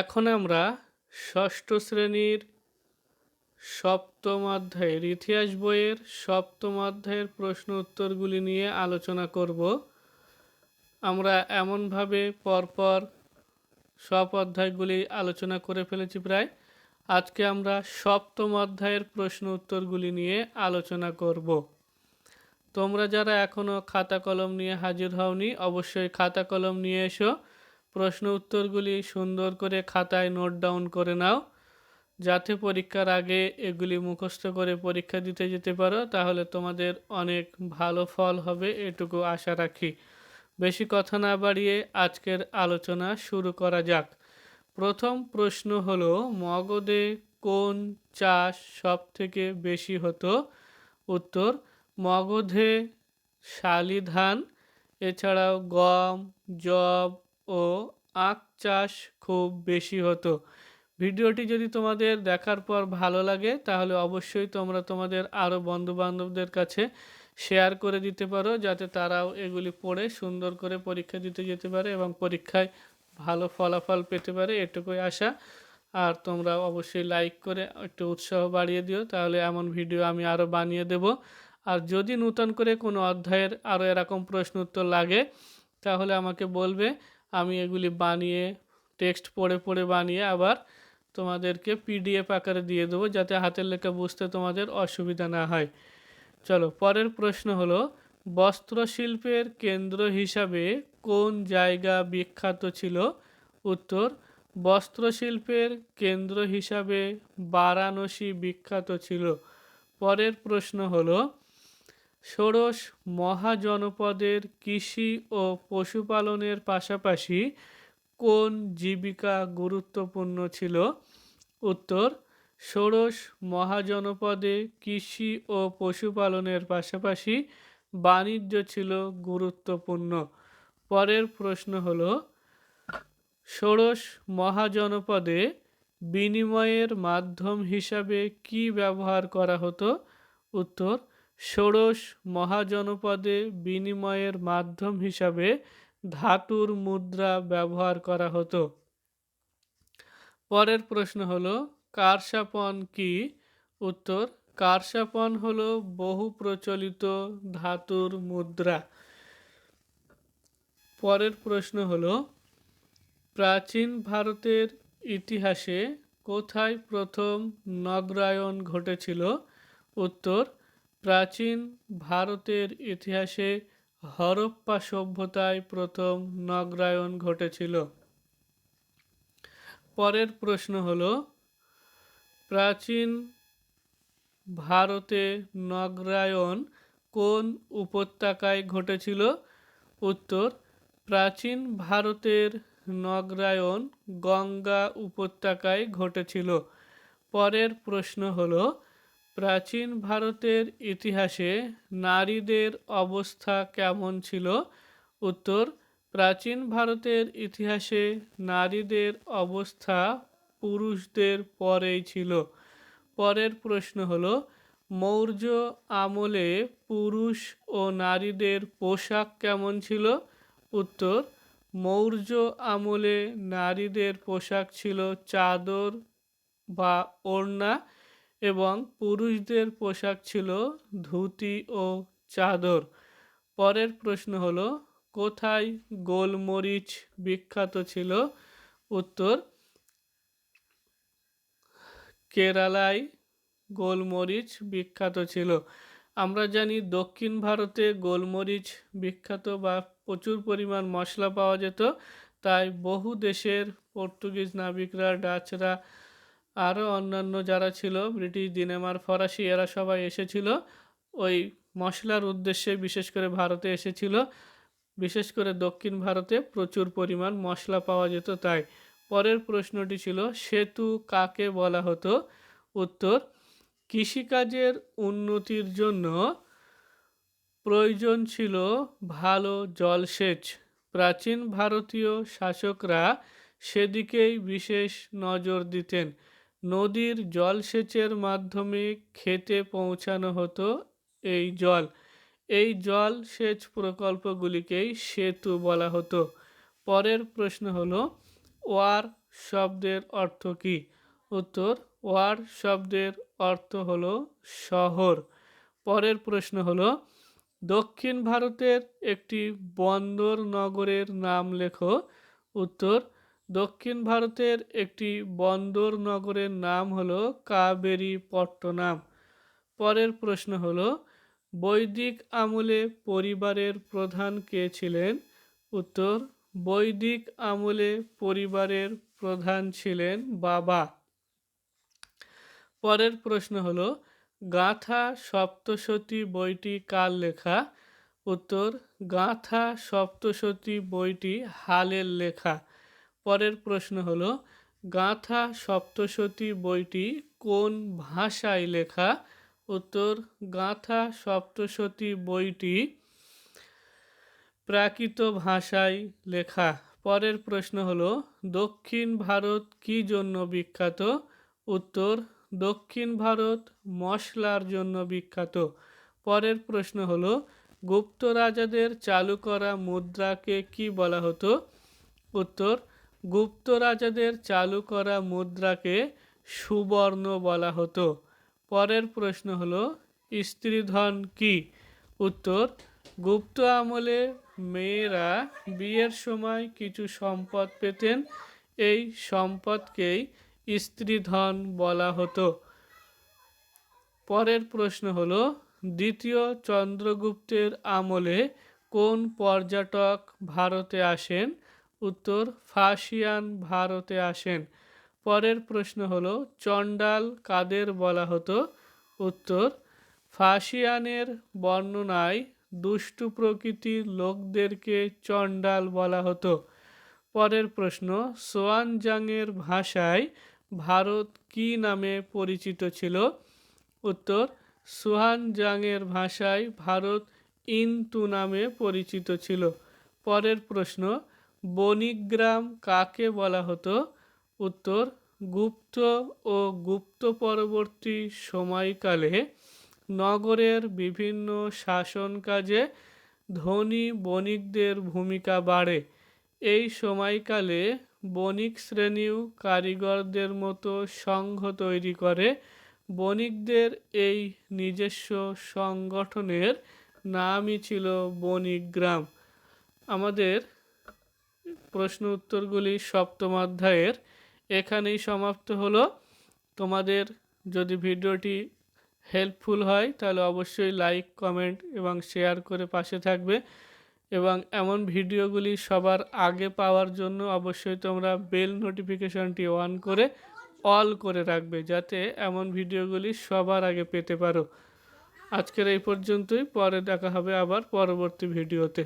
এখন আমরা ষষ্ঠ শ্রেণির সপ্তম অধ্যায়ের ইতিহাস বইয়ের সপ্তম অধ্যায়ের প্রশ্ন উত্তরগুলি নিয়ে আলোচনা করব। আমরা এমনভাবে পরপর সব অধ্যায়গুলি আলোচনা করে ফেলেছি প্রায়। আজকে আমরা সপ্তম অধ্যায়ের প্রশ্ন উত্তরগুলি নিয়ে আলোচনা করব। তোমরা যারা এখনও খাতা কলম নিয়ে হাজির হওনি, অবশ্যই খাতা কলম নিয়ে এসো। প্রশ্ন উত্তরগুলি সুন্দর করে খাতায় নোট ডাউন করে নাও। যাতে পরীক্ষার আগে এগুলি মুখস্থ করে পরীক্ষা দিতে যেতে পারো, তাহলে তোমাদের অনেক ভালো ফল হবে এটুকু আশা রাখি। বেশি কথা না বাড়িয়ে আজকের আলোচনা শুরু করা যাক। প্রথম প্রশ্ন হলো, মগধে কোন চাষ সব থেকে বেশি হতো? উত্তর, মগধে শালি ধান, এছাড়াও গম জব ও আখ চাষ খুব বেশি হতো। ভিডিওটি যদি তোমাদের দেখার পর ভালো লাগে, তাহলে অবশ্যই তোমরা তোমাদের আরও বন্ধুবান্ধবদের কাছে শেয়ার করে দিতে পারো, যাতে তারাও এগুলি পড়ে, সুন্দর করে পরীক্ষা দিতে যেতে পারে এবং পরীক্ষায় ভালো ফলাফল পেতে পারে, এটুকুই আশা। আর তোমরা অবশ্যই লাইক করে একটু উৎসাহ বাড়িয়ে দিও, তাহলে এমন ভিডিও আমি আরও বানিয়ে দেব। আর যদি নূতন করে কোনো অধ্যায়ের আরও এরকম প্রশ্ন উত্তর লাগে, তাহলে আমাকে বলবে। আমি এগুলি বানিয়ে টেক্সট পড়ে পড়ে বানিয়ে আবার তোমাদেরকে পিডিএফ আকারে দিয়ে দেবো যাতে হাতের লেখা বুঝতে তোমাদের অসুবিধা না হয়। চলো, পরের প্রশ্ন হলো, বস্ত্রশিল্পের কেন্দ্র হিসাবে কোন জায়গা বিখ্যাত ছিল? উত্তর, বস্ত্রশিল্পের কেন্দ্র হিসাবে বারাণসী বিখ্যাত ছিল। পরের প্রশ্ন হলো ষোড়শ মহাজনপদের কৃষি ও পশুপালনের পাশাপাশি কোন জীবিকা গুরুত্বপূর্ণ ছিল? উত্তর, ষোড়শ মহাজনপদে কৃষি ও পশুপালনের পাশাপাশি বাণিজ্য ছিল গুরুত্বপূর্ণ। পরের প্রশ্ন হল, ষোড়শ মহাজনপদে বিনিময়ের মাধ্যম হিসাবে কি ব্যবহার করা হতো? উত্তর ষোড়শ মহাজনপদে বিনিময়ের মাধ্যম হিসাবে ধাতুর মুদ্রা ব্যবহার করা হতো। পরের প্রশ্ন হলো, কারসাপন কি? উত্তর, কারসাপন হলো বহু প্রচলিত ধাতুর মুদ্রা। পরের প্রশ্ন হলো, প্রাচীন ভারতের ইতিহাসে কোথায় প্রথম নগরায়ন ঘটেছিল? উত্তর প্রাচীন ভারতের ইতিহাসে হরপ্পা সভ্যতায় প্রথম নগরায়ন ঘটেছিল। পরের প্রশ্ন হল, প্রাচীন ভারতে নগরায়ন কোন উপত্যকায় ঘটেছিল? উত্তর, প্রাচীন ভারতের নগরায়ন গঙ্গা উপত্যকায় ঘটেছিল। পরের প্রশ্ন হলো প্রাচীন ভারতের ইতিহাসে নারীদের অবস্থা কেমন ছিল? উত্তর, প্রাচীন ভারতের ইতিহাসে নারীদের অবস্থা পুরুষদের পরেই ছিল। পরের প্রশ্ন হলো, মৌর্য আমলে পুরুষ ও নারীদের পোশাক কেমন ছিল? উত্তর, মৌর্য আমলে নারীদের পোশাক ছিল চাদর বা ওড়না এবং পুরুষদের পোশাক ছিল ধুতি ও চাদর। পরের প্রশ্ন হলো, কোথায় গোলমরিচ বিখ্যাত ছিল? উত্তর, কেরালায় গোলমরিচ বিখ্যাত ছিল। আমরা জানি দক্ষিণ ভারতে গোলমরিচ বিখ্যাত বা প্রচুর পরিমাণ মশলা পাওয়া যেত, তাই বহু দেশের পর্তুগিজ নাবিকরা, ডাচরা আরও অন্যান্য যারা ছিল, ব্রিটিশ দিনেমার ফরাসি এরা সবাই এসেছিল। ওই মশলার উদ্দেশ্যে বিশেষ করে ভারতে এসেছিল। বিশেষ করে দক্ষিণ ভারতে প্রচুর পরিমাণ মশলা পাওয়া যেত তাই। পরের প্রশ্নটি ছিল, সেতু কাকে বলা হতো? উত্তর, কৃষিকাজের উন্নতির জন্য প্রয়োজন ছিল ভালো জলসেচ। প্রাচীন ভারতীয় শাসকরা সেদিকেই বিশেষ নজর দিতেন। নদীর জলসেচের মাধ্যমে খেতে পৌঁছানো হতো এই জল। এই জল সেচ প্রকল্পগুলিকেই সেতু বলা হতো। পরের প্রশ্ন হলো, ওয়ার শব্দের অর্থ কী? উত্তর, ওয়ার শব্দের অর্থ হলো শহর। পরের প্রশ্ন হলো, দক্ষিণ ভারতের একটি বন্দর নগরের নাম লেখো। উত্তর দক্ষিণ ভারতের একটি বন্দর নগরের নাম হলো কাবেরী পট্টনাম পরের প্রশ্ন হলো, বৈদিক আমলে পরিবারের প্রধান কে ছিলেন? উত্তর, বৈদিক আমলে পরিবারের প্রধান ছিলেন বাবা। পরের প্রশ্ন হলো, গাথা সপ্তশতী বইটি কার লেখা? উত্তর, গাথা সপ্তশতী বইটি হালের লেখা। পরের প্রশ্ন হলো, গাথা সপ্তশতী বইটি কোন ভাষায় লেখা? উত্তর, গাথা সপ্তশতী বইটি প্রাকৃত ভাষায় লেখা। পরের প্রশ্ন হলো, দক্ষিণ ভারত কি জন্য বিখ্যাত? উত্তর, দক্ষিণ ভারত মশলার জন্য বিখ্যাত। পরের প্রশ্ন হলো, গুপ্ত রাজাদের চালু করা মুদ্রাকে কি বলা হতো? উত্তর গুপ্ত রাজাদের চালু করা মুদ্রাকে সুবর্ণ বলা হতো। পরের প্রশ্ন হলো, স্ত্রীধন কি? উত্তর, গুপ্ত আমলে মেয়েরা বিয়ের সময় কিছু সম্পদ পেতেন। এই সম্পদকেই স্ত্রীধন বলা হতো। পরের প্রশ্ন হলো, দ্বিতীয় চন্দ্রগুপ্তের আমলে কোন পর্যটক ভারতে আসেন? উত্তর, ফাসিয়ান ভারতে আসেন। পরের প্রশ্ন হলো, চণ্ডাল কাদের বলা হতো? উত্তর, ফাসিয়ানের বর্ণনায় দুষ্টু প্রকৃতির লোকদেরকে চণ্ডাল বলা হতো। পরের প্রশ্ন, সোয়ানজাংয়ের ভাষায় ভারত কি নামে পরিচিত ছিল? উত্তর সুহানজাংয়ের ভাষায় ভারত ইন্তু নামে পরিচিত ছিল। পরের প্রশ্ন বণিকগ্রাম কাকে বলা হতো? উত্তর, গুপ্ত ও গুপ্ত পরবর্তী সময়কালে নগরের বিভিন্ন শাসন কাজে ধনী বণিকদের ভূমিকা বাড়ে। এই সময়কালে বণিক শ্রেণীও কারিগরদের মতো সংঘ তৈরি করে। বণিকদের এই নিজস্ব সংগঠনের নামই ছিল বণিক গ্রাম আমাদের প্রশ্ন উত্তরগুলি সপ্তম অধ্যায়ের এখানেই সমাপ্ত হলো। তোমাদের যদি ভিডিওটি হেল্পফুল হয়, তাহলে অবশ্যই লাইক কমেন্ট এবং শেয়ার করে পাশে থাকবে এবং এমন ভিডিওগুলি সবার আগে পাওয়ার জন্য অবশ্যই তোমরা বেল নোটিফিকেশনটি অন করে অল করে রাখবে যাতে এমন ভিডিওগুলি সবার আগে পেতে পারো। আজকের এই পর্যন্তই, পরে দেখা হবে আবার পরবর্তী ভিডিওতে।